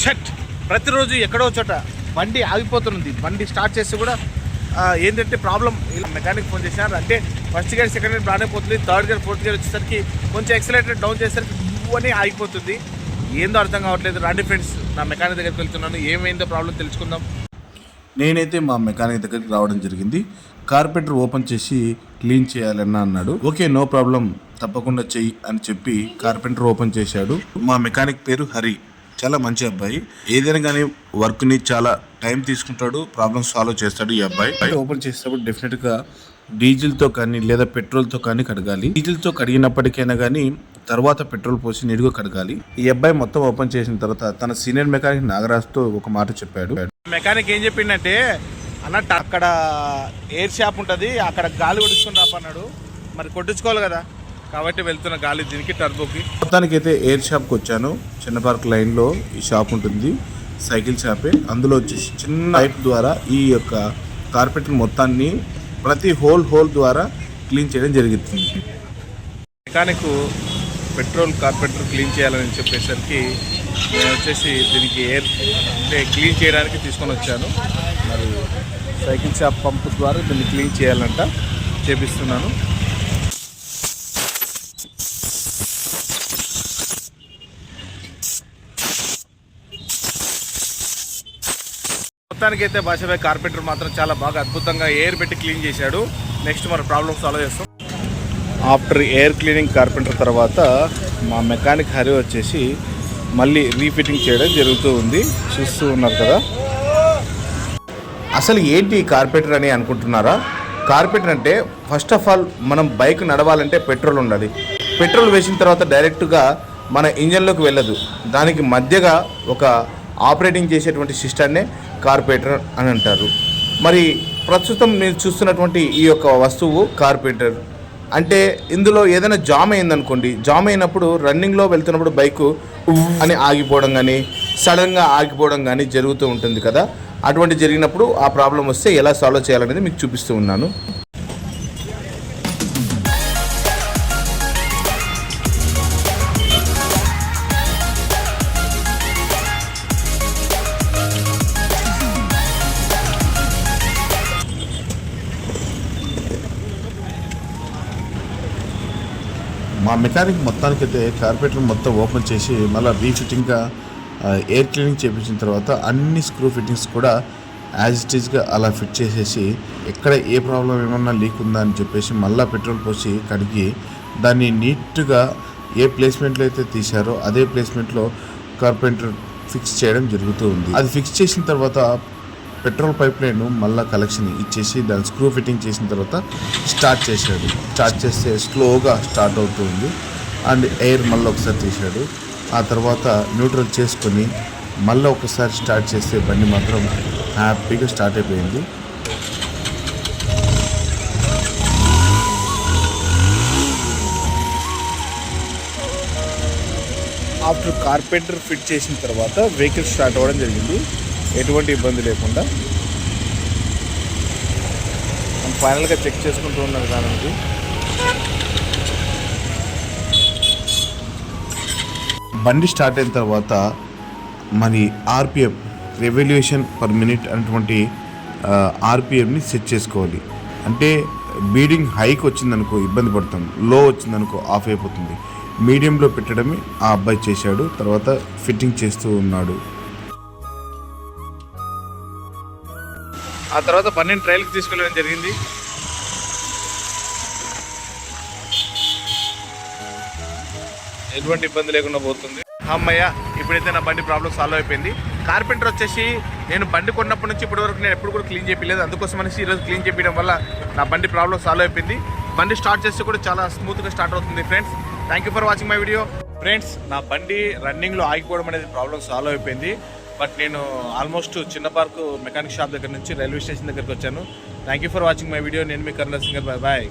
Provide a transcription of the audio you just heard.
Shut. ప్రతిరోజు ఎక్కడో చోట బండి ఆగిపోతుంది. బండి స్టార్ట్ చేస్తే కూడా ఏంటంటే ప్రాబ్లం. ఇలా మెకానిక్ ఫోన్ చేశారు. అంటే ఫస్ట్ గేర్ సెకండ్ గేర్ బాగానే పోతుంది. థర్డ్ గేర్ ఫోర్త్ గేర్ వచ్చేసరికి కొంచెం ఎక్సలేటర్ డౌన్ చేసేసరికి అని ఆగిపోతుంది. ఏందో అర్థం కావట్లేదు. రండి ఫ్రెండ్స్ నా మెకానిక్ దగ్గరికి వెళ్తున్నాను. ఏమైందో ప్రాబ్లం తెలుసుకుందాం. నేనైతే మా మెకానిక్ దగ్గరికి రావడం జరిగింది. కార్పెంటర్ ఓపెన్ చేసి క్లీన్ చేయాలన్నా అన్నాడు. Okay no problem. తప్పకుండా చెయ్యి అని చెప్పి కార్పెంటర్ ఓపెన్ చేశాడు. మా మెకానిక్ పేరు హరి. చాలా మంచి అబ్బాయి. ఏదైనా కానీ వర్క్ని చాలా టైం తీసుకుంటాడు ప్రాబ్లమ్ సాల్వ్ చేస్తాడు ఈ అబ్బాయి. ఓపెన్ చేసేటప్పుడు డెఫినెట్గా డీజిల్తో కానీ లేదా పెట్రోల్తో కానీ కడగాలి. డీజిల్తో కడిగినప్పటికైనా కానీ తర్వాత పెట్రోల్ పోసి నీడుగా కడగాలి. ఈ అబ్బాయి మొత్తం ఓపెన్ చేసిన తర్వాత తన సీనియర్ మెకానిక్ నాగరాజ్తో ఒక మాట చెప్పాడు. మెకానిక్ ఏం చెప్పిండంటే అన్నట్టు అక్కడ ఎయిర్ షాప్ ఉంటుంది అక్కడ గాలి కొట్టించుకుని రాపన్నాడు మరి కొట్టించుకోవాలి కదా. కాబట్టి వెళ్తున్న గాలి దీనికి టర్బోకి. మొత్తానికైతే ఎయిర్ షాప్కి వచ్చాను. చిన్న పార్క్ లైన్లో ఈ షాప్ ఉంటుంది. సైకిల్ షాపే. అందులో వచ్చేసి చిన్న పైప్ ద్వారా ఈ యొక్క కార్పెట్ మొత్తాన్ని ప్రతి హోల్ హోల్ ద్వారా క్లీన్ చేయడం జరుగుతుంది మెకానిక్ పెట్రోల్ కార్పెంటర్ క్లీన్ చేయాలని చెప్పేసరికి నేను వచ్చేసి దీనికి ఎయిర్ అంటే క్లీన్ చేయడానికి తీసుకొని వచ్చాను. మరి సైకిల్ షాప్ పంపు ద్వారా దీన్ని క్లీన్ చేయాలంట చేపిస్తున్నాను. మొత్తానికైతే భాషపై కార్పెంటర్ మాత్రం చాలా బాగా అద్భుతంగా ఎయిర్ పెట్టి క్లీన్ చేశాడు. నెక్స్ట్ మన ప్రాబ్లమ్ సాల్వ్ చేస్తాం. ఆఫ్టర్ ఎయిర్ క్లీనింగ్ కార్పెంటర్ తర్వాత మా మెకానిక్ హరి వచ్చేసి మళ్ళీ రీఫిట్టింగ్ చేయడం జరుగుతూ ఉంది. చూస్తూ ఉన్నారు కదా. అసలు ఏంటి కార్పెటర్ అని అనుకుంటున్నారా? కార్పెటర్ అంటే ఫస్ట్ ఆఫ్ ఆల్ మనం బైక్ నడవాలంటే పెట్రోల్ ఉండాలి. పెట్రోల్ వేసిన తర్వాత డైరెక్ట్గా మన ఇంజన్లోకి వెళ్ళదు. దానికి మధ్యగా ఒక ఆపరేటింగ్ చేసేటువంటి సిస్టాన్నే కార్పొరేటర్ అని అంటారు. మరి ప్రస్తుతం మీరు చూస్తున్నటువంటి ఈ యొక్క వస్తువు కార్పొరేటర్ అంటే ఇందులో ఏదైనా జామ్ అయిందనుకోండి జామ్ అయినప్పుడు రన్నింగ్లో వెళ్తున్నప్పుడు బైకు అని ఆగిపోవడం కానీ సడన్గా ఆగిపోవడం కానీ జరుగుతూ ఉంటుంది కదా. అటువంటి జరిగినప్పుడు ఆ ప్రాబ్లం వస్తే ఎలా సాల్వ్ చేయాలనేది మీకు చూపిస్తూ ఉన్నాను. మా మెకానిక్ మొత్తానికైతే కార్పెటర్ మొత్తం ఓపెన్ చేసి మళ్ళీ రీఫిట్టింగ్గా ఎయిర్ క్లీనింగ్ చేయించిన తర్వాత అన్ని స్క్రూ ఫిట్టింగ్స్ కూడా యాజ్ ఇట్ ఈస్గా అలా ఫిట్ చేసేసి ఎక్కడ ఏ ప్రాబ్లం ఏమన్నా లీక్ ఉందా అని చెప్పేసి మళ్ళీ పెట్రోల్ పోసి కడిగి దాన్ని నీట్గా ఏ ప్లేస్మెంట్లో అయితే తీశారో అదే ప్లేస్మెంట్లో కార్పెంటర్ ఫిక్స్ చేయడం జరుగుతూ ఉంది. అది ఫిక్స్ చేసిన తర్వాత పెట్రోల్ పైప్ లైన్ మళ్ళీ కలెక్షన్ ఇచ్చేసి దాని స్క్రూ ఫిట్టింగ్ చేసిన తర్వాత స్టార్ట్ చేశాడు. స్టార్ట్ చేస్తే స్లోగా స్టార్ట్ అవుతుంది. అండ్ ఎయిర్ మళ్ళీ ఒకసారి తీశాడు. ఆ తర్వాత న్యూట్రల్ చేసుకొని మళ్ళీ ఒకసారి స్టార్ట్ చేస్తే బండి మాత్రం హ్యాపీగా స్టార్ట్ అయిపోయింది. ఆఫ్టర్ కార్పెంటర్ ఫిట్ చేసిన తర్వాత వెహికల్ స్టార్ట్ అవ్వడం జరిగింది. ఎటువంటి ఇబ్బంది లేకుండా. ఫైనల్గా చెక్ చేసుకుంటూ ఉన్నారు దానికి బండి స్టార్ట్ అయిన తర్వాత మరి ఆర్పిఎం రెవల్యూషన్ పర్ మినిట్ అనేటువంటి ఆర్పిఎంని సెట్ చేసుకోవాలి. అంటే బీడింగ్ హైక్ వచ్చిందనుకో ఇబ్బంది పడతాం. లో వచ్చిందనుకో ఆఫ్ అయిపోతుంది. మీడియంలో పెట్టడమే ఆ అబ్బాయి చేశాడు. తర్వాత ఫిట్టింగ్ చేస్తూ ఉన్నాడు. ఆ తర్వాత పన్నెండు ట్రయల్కి తీసుకెళ్ళడం జరిగింది. ఎటువంటి ఇబ్బంది లేకుండా పోతుంది. అమ్మయ్య ఇప్పుడైతే నా బండి ప్రాబ్లం సాల్వ్ అయిపోయింది. కార్పెంటర్ వచ్చేసి నేను బండి కొన్నప్పటి నుంచి ఇప్పటి వరకు నేను ఎప్పుడు కూడా క్లీన్ చేయలేదు అందుకోసం అనేసి ఈరోజు క్లీన్ చేయడం వల్ల నా బండి ప్రాబ్లం సాల్వ్ అయిపోయింది. బండి స్టార్ట్ చేస్తే కూడా చాలా స్మూత్గా స్టార్ట్ అవుతుంది friends thank you for watching my video friends నా బండి రన్నింగ్లో ఆగిపోవడం అనేది ప్రాబ్లం సాల్వ్ అయిపోయింది. బట్ నేను ఆల్మోస్ట్ చిన్న పార్కు మెకానిక్ షాప్ దగ్గర నుంచి రైల్వే స్టేషన్ దగ్గరికి వచ్చాను. Thank you for watching my video నేను మీ కరుణ సింగర్ బాయ్ బాయ్